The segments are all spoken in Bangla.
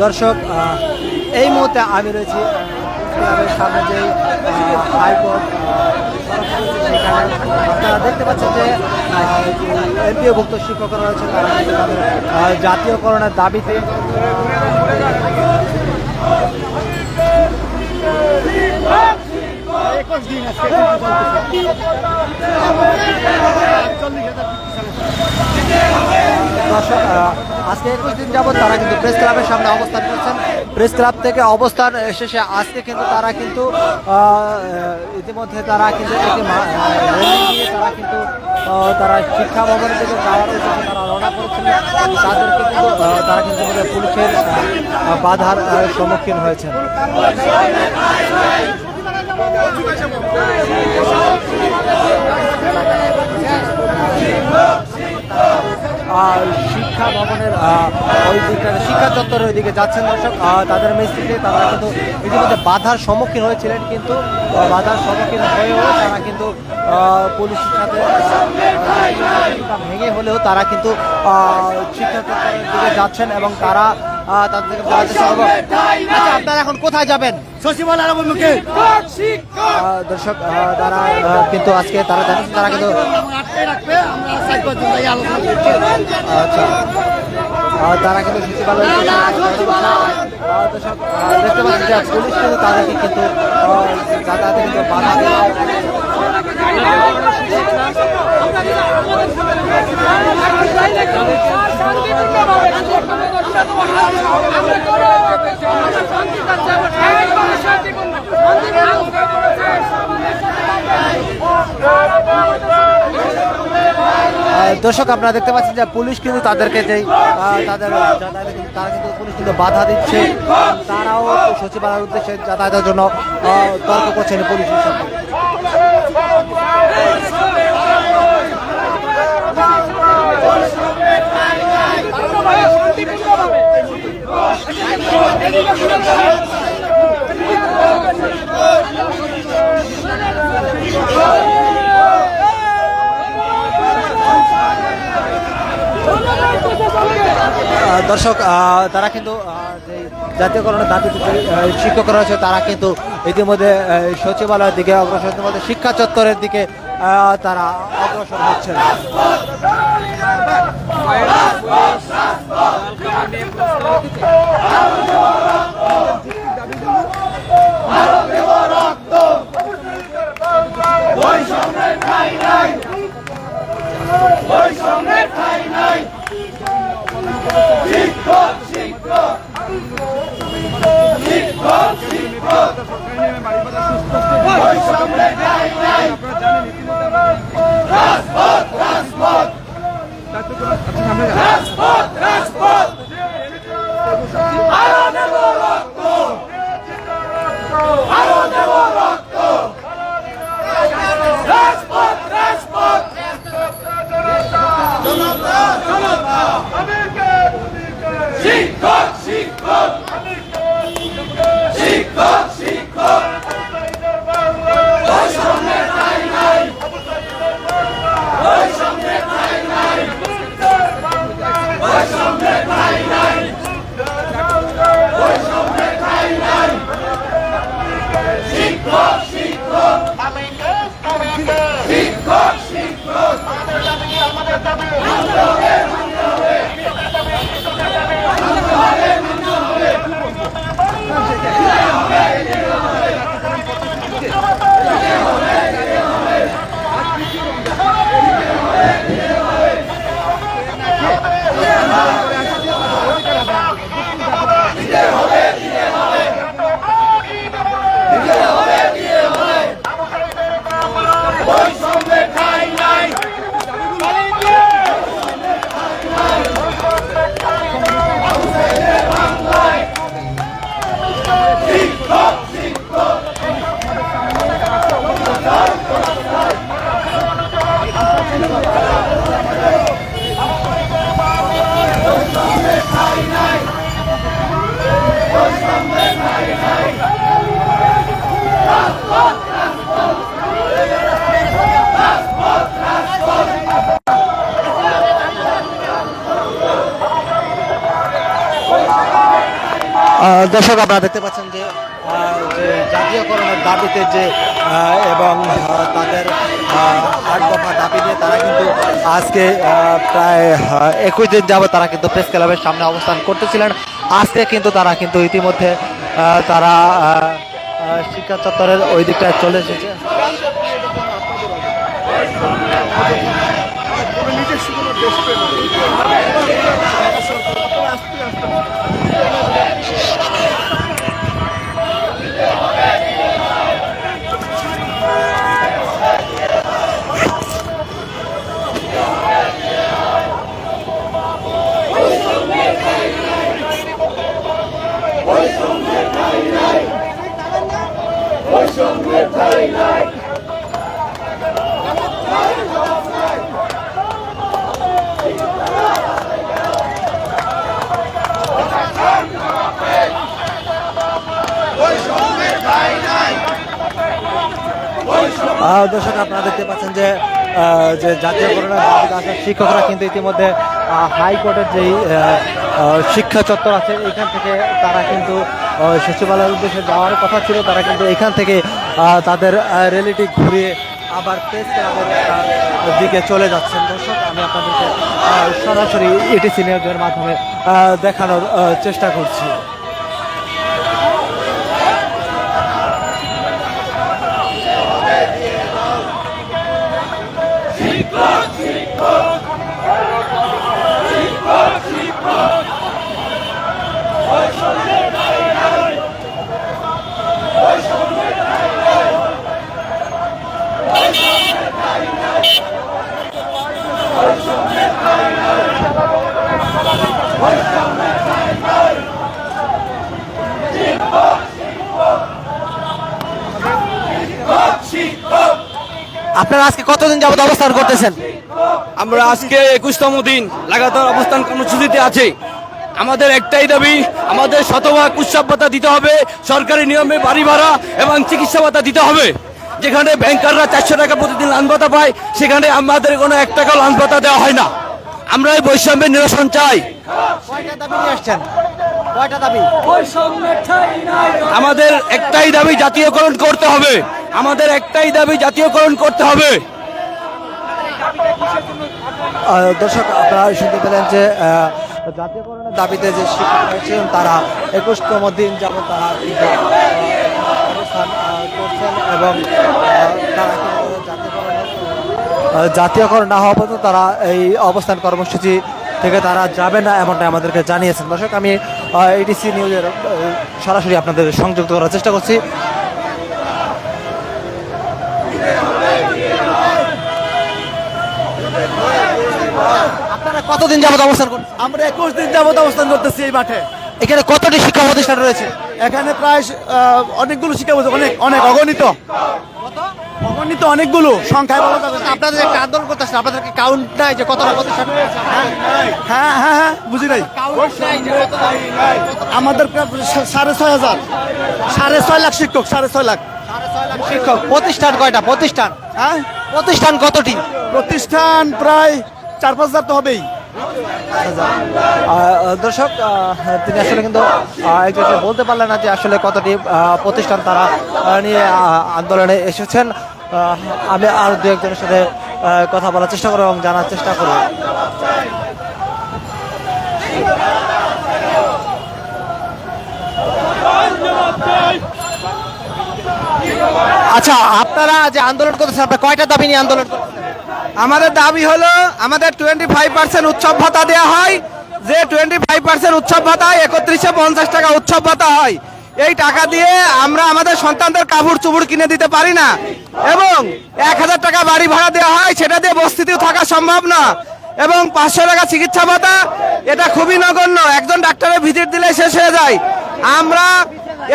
দর্শক এই মুহূর্তে আমি রয়েছি সামনে যে আপনারা দেখতে পাচ্ছেন যে এমপিওভুক্ত শিক্ষকরা রয়েছে তারা কিন্তু তাদের আহ, জাতীয়করণের দাবিতে দর্শক আজকে একুশ দিন যাবত তারা কিন্তু প্রেস ক্লাবের সামনে অবস্থান করছেন। প্রেস ক্লাব থেকে অবস্থান শেষে আজকে কিন্তু তারা কিন্তু ইতিমধ্যে তারা কিন্তু একটি তারা কিন্তু তারা শিক্ষা ভবনের দিকে যাওয়ার উদ্দেশ্যে তারা রওনা করেছিলেন তাদেরকে কিন্তু তারা কিন্তু পুলিশের বাধার সম্মুখীন হয়েছেন। আহ, শিক্ষা ভবনের ওই দিকটা, শিক্ষা চত্বরের ওইদিকে যাচ্ছেন দর্শক। তাদের মিস্ত্রিতে তারা কিন্তু ইতিমধ্যে বাধার সম্মুখীন হয়েছিলেন কিন্তু বাধার সম্মুখীন হয়েও তারা কিন্তু পুলিশ পুলিশের সাথে ভেঙে হলেও তারা কিন্তু শিক্ষা চত্বরের দিকে যাচ্ছেন এবং তারা আহ, তাদের থেকে বলা চেষ্টা করব, আচ্ছা আপনারা এখন কোথায় যাবেন? তারা কিন্তু আজকে তারা জানিয়েছেন তারা কিন্তু আচ্ছা। তারা কিন্তু দর্শক দেখতে কিন্তু তাদেরকে কিন্তু যাতায়াতে দর্শক আপনারা দেখতে পাচ্ছেন যে পুলিশ কিন্তু তাদেরকে যে আহ, তাদের তারা কিন্তু পুলিশ কিন্তু বাধা দিচ্ছে। তারাও সচিবালয়ের উদ্দেশ্যে যাতায়াতের জন্য তর্ক করছেন পুলিশের সাথে দর্শক তারা কিন্তু যে জাতীয়করণের দাবিতে শিক্ষকরা আছে তারা কিন্তু ইতিমধ্যে সচিবালয়ের দিকে অগ্রসর ইতিমধ্যে শিক্ষা চত্বরের দিকে তারা অগ্রসর হচ্ছেন। হোক দর্শক আপনারা দেখতে পাচ্ছেন যে যে জাতীয়করণের দাবিতে যে এবং তাদের আট দফা দাবি নিয়ে তারা কিন্তু আজকে প্রায় একুশ দিন যাবত তারা কিন্তু প্রেস ক্লাবের সামনে অবস্থান করতেছিলেন। আজকে কিন্তু তারা কিন্তু ইতিমধ্যে তারা শিক্ষা চত্বরের ওই দিকটায় চলে এসেছে। আহ, দর্শক আপনারা দেখতে পাচ্ছেন যে যে জাতীয় আসা শিক্ষকরা কিন্তু ইতিমধ্যে হাইকোর্টের যেই শিক্ষা চত্বর আছে এখান থেকে তারা কিন্তু সচিবালয়ের উদ্দেশ্যে যাওয়ার কথা ছিল, তারা কিন্তু এখান থেকে তাদের রেলিটি ঘুরিয়ে আবার দিকে চলে যাচ্ছেন। দর্শক, আমি আপনাদেরকে সরাসরি এটি সিনিয়রদের মাধ্যমে দেখানোর চেষ্টা করছি। আপনারা আজকে কতদিন যাবত অবস্থান করতেছেন? আমরা আজকে একুশতম দিন লাগাতার অবস্থান কর্মসূচিতে আছে। আমাদের একটাই দাবি আমাদের শতভাগ উৎসব ভাতা দিতে হবে সরকারি নিয়মে বাড়ি ভাড়া এবং চিকিৎসা ভাতা দিতে হবে। যেখানে ব্যাংকাররা চারশো টাকা প্রতিদিন লাঞ্চ ভাতা পায় সেখানে আমাদের কোনো এক টাকা লাঞ্চ ভাতা দেওয়া হয় না। আমরা এই বৈষম্যের নিরসন চাই। আমাদের একটাই দাবি জাতীয়করণ করতে হবে। আমাদের একটাই দাবি, জাতীয়করণ করতে হবে। দর্শক, আপনারা শুনতে পেলেন যে জাতীয়করণের দাবিতে যে শিক্ষক রয়েছেন তারা একুশতম দিন যাব তারা অবস্থান করছেন এবং তারা জাতীয়করণ না হওয়া পর্যন্ত তারা এই অবস্থান কর্মসূচি থেকে তারা যাবে না এমনটাই আমাদেরকে জানিয়েছেন। দর্শক, আমি এডিসি নিউজের সরাসরি আপনাদের সংযুক্ত করার চেষ্টা করছি। আপনারা কতদিন যাবত অবস্থান করছেন আমরা একুশ দিন যাবত অবস্থান করতেছি এই মাঠে। এখানে কতটি শিক্ষা প্রতিষ্ঠান রয়েছে? এখানে প্রায় অনেকগুলো শিক্ষা বলছে অনেক অনেক অগণিত। অগণিত অনেকগুলো সংখ্যায় বলা যাবে আপনাদের একটা আন্দোলন করতেছেন আপনাদেরকে কাউন্ট নাই যে কতটা প্রতিষ্ঠান হ্যাঁ হ্যাঁ হ্যাঁ বুঝি নাই। আমাদের প্রায় সাড়ে ছয় হাজার। সাড়ে ছয় লাখ শিক্ষক সাড়ে ছয় লাখ শিক্ষক। প্রতিষ্ঠান কয়টা? প্রতিষ্ঠান? হ্যাঁ? প্রতিষ্ঠান কতটি? প্রতিষ্ঠান প্রায় চার পাঁচ হাজার তো হবেই। দর্শক তিনি আসলে কিন্তু বলতে পারলেন না যে আসলে কতটি প্রতিষ্ঠান তারা নিয়ে আন্দোলনে এসেছেন। আমি আর দু একজনের সাথে কথা বলার চেষ্টা করব এবং জানার চেষ্টা করব। আচ্ছা আপনারা যে আন্দোলন করতেছেন, আপনারা কয়টা দাবি নিয়ে আন্দোলন করতেছেন? আমাদের দাবি হলো আমাদের টোয়েন্টি ফাইভ পার্সেন্ট উৎসব ভাতা দেওয়া হয়। যে টোয়েন্টি ফাইভ পার্সেন্ট উৎসব ভাতা একত্রিশে পঞ্চাশ টাকা উৎসব ভাতা হয়। এই টাকা দিয়ে আমরা আমাদের সন্তানদের কাপড় চুপড় কিনে দিতে পারি না। এবং এক হাজার টাকা বাড়ি ভাড়া দেওয়া হয়, সেটা দিয়ে বস্তিতেও থাকা সম্ভব না। এবং পাঁচশো টাকা চিকিৎসা ভাতা, এটা খুবই নগণ্য। একজন ডাক্তারের ভিজিট দিলে শেষ হয়ে যায়। আমরা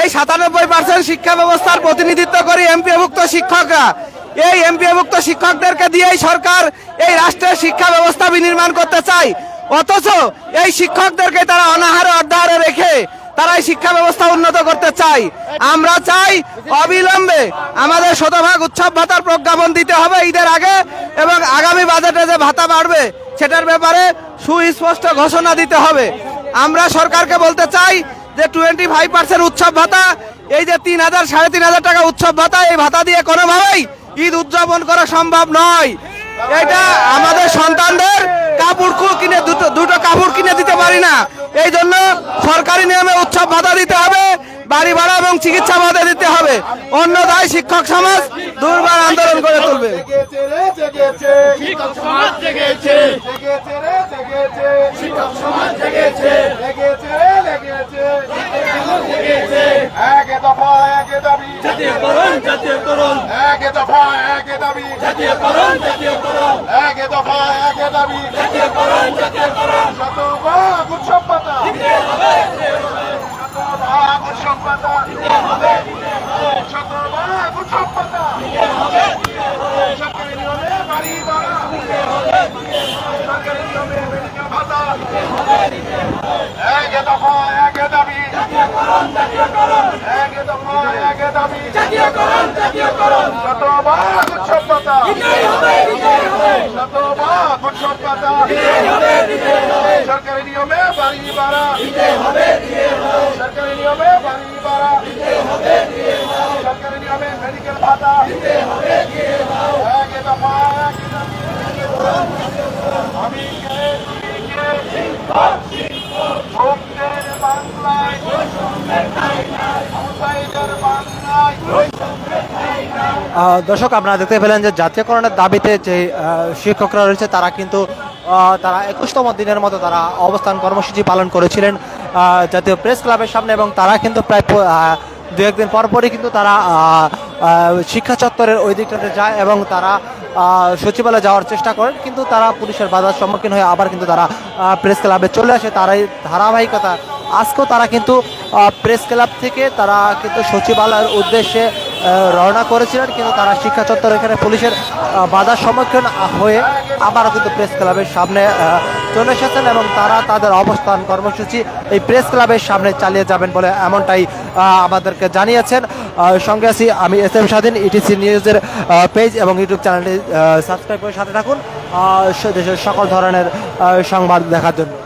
এই সাতানব্বই পার্সেন্ট শিক্ষা ব্যবস্থার প্রতিনিধিত্ব করি এমপিভুক্ত শিক্ষকরা। এই এমপিভুক্ত শিক্ষকদেরকে দিয়েই সরকার এই রাষ্ট্রের শিক্ষা ব্যবস্থা বিনির্মাণ করতে চায়। অথচ এই শিক্ষকদেরকে তারা অনাহারে অর্ধাহারে রেখে তারা এই শিক্ষা ব্যবস্থা উন্নত করতে চাই আমরা চাই অবিলম্বে আমাদের শতভাগ উৎসব ভাতার প্রজ্ঞাপন দিতে হবে ঈদের আগে এবং আগামী বাজেটে যে ভাতা বাড়বে সেটার ব্যাপারে সুস্পষ্ট ঘোষণা দিতে হবে। আমরা সরকারকে বলতে চাই যে টোয়েন্টি ফাইভ পার্সেন্ট উৎসব ভাতা, এই যে তিন হাজার, সাড়ে তিন হাজার টাকা উৎসব ভাতা, এই ভাতা দিয়ে কোনোভাবেই ঈদ উদযাপন করা সম্ভব নয়। এটা আমাদের সন্তানদের কাপড় কিনে দুটো দুটো কাপড় কিনে দিতে পারি না। এই জন্য সরকারি নিয়মে উৎসব ভাতা দিতে হবে, বাড়ি ভাড়া এবং চিকিৎসা ভাতা দিতে হবে। অন্যথায় শিক্ষক সমাজ দুর্বার আন্দোলন করে তুলবে। জাতীয়করণ জাতীয়করণ এক দফা এক দাবি। জাতীয়করণ জাতীয়করণ এক দফা এক দাবি। জাতীয়করণ জাতীয়করণ শতভাগ উৎসব পাতা শতভাগ উৎসব পাতা শতভাগ উৎসব পাতা সরকারি নিয়মে বাড়ি ভাড়া। সরকারি নিয়মে মেডিকেল ভাতা। এক দফা এক দাবি। এক দফা এক দাবি শতভাগ উৎসব পাতা শতভাগ উৎসব পাতা সরকারি নিয়মে বাড়ি ভাড়া। সরকারি নিয়মে বাড়ি ভাড়া। সরকারি নিয়মে মেডিকেল ভাতা এক দফা এক দাবি আমি কে তুমি কে ভক্তের বাংলায় হুসাইনের বাংলায় আহ, দর্শক, আপনারা দেখতে পেলেন যে জাতীয়করণের দাবিতে যে শিক্ষকরা রয়েছে, তারা কিন্তু তারা একুশতম দিনের মতো তারা অবস্থান কর্মসূচি পালন করেছিলেন জাতীয় প্রেস ক্লাবের সামনে এবং তারা কিন্তু প্রায় দু একদিন পর পরই কিন্তু তারা শিক্ষা চত্বরের ওই দিকটাতে যায় এবং তারা সচিবালয়ে যাওয়ার চেষ্টা করেন, কিন্তু তারা পুলিশের বাধার সম্মুখীন হয়ে আবার কিন্তু তারা প্রেস ক্লাবে চলে আসে। তারাই ধারাবাহিকতা। আজকেও তারা কিন্তু প্রেস ক্লাব থেকে তারা কিন্তু সচিবালয়ের উদ্দেশ্যে রওনা করেছিলেন, কিন্তু তারা শিক্ষা চত্বর এখানে পুলিশের বাধার সম্মুখীন হয়ে আবারও কিন্তু প্রেস ক্লাবের সামনে চলে এসেছেন এবং তারা তাদের অবস্থান কর্মসূচি এই প্রেস ক্লাবের সামনে চালিয়ে যাবেন বলে এমনটাই আমাদেরকে জানিয়েছেন। সঙ্গে আছি আমি এস এম স্বাধীন ইটিসি নিউজের পেজ এবং ইউটিউব চ্যানেলটি সাবস্ক্রাইব করে সাথে থাকুন। দেশের সকল ধরনের সংবাদ দেখার জন্য।